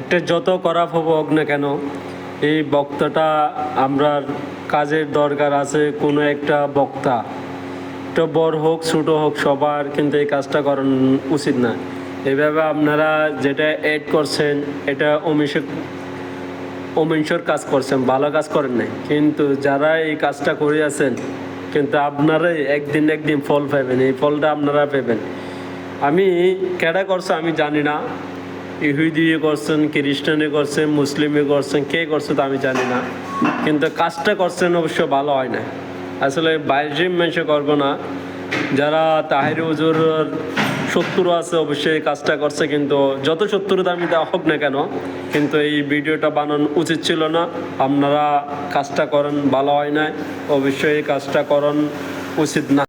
একটা যত খারাপ হব হোক না কেন, এই বক্তাটা আমরা কাজের দরকার আছে কোনো একটা বক্তা। একটা বড় হোক, ছোটো হোক, সবার কিন্তু এই কাজটা করানো উচিত না। এভাবে আপনারা যেটা এড করছেন, এটা অমিষেক অমিংসর কাজ করছেন, ভালো কাজ করেন নাই। কিন্তু যারা এই কাজটা করে আছেন, কিন্তু আপনারাই একদিন একদিন ফল পাবেন, এই ফলটা আপনারা পাবেন। আমি কেডা করছে আমি জানি না ইহুদি করছেন, খ্রিস্টানে করছেন, মুসলিমে করছেন, কে করছে তা আমি জানি না। কিন্তু কাজটা করছেন অবশ্য ভালো হয় না আসলে বাইরে মানুষে করব না। যারা তাহির হুজুর শত্রু আছে অবশ্যই কাজটা করছে, কিন্তু যত শত্রুতা আমি দেওয়া হোক না কেন, কিন্তু এই ভিডিওটা বানানো উচিত ছিল না। আপনারা কাজটা করেন, ভালো হয় না অবশ্যই কাজটা করেন উচিত না।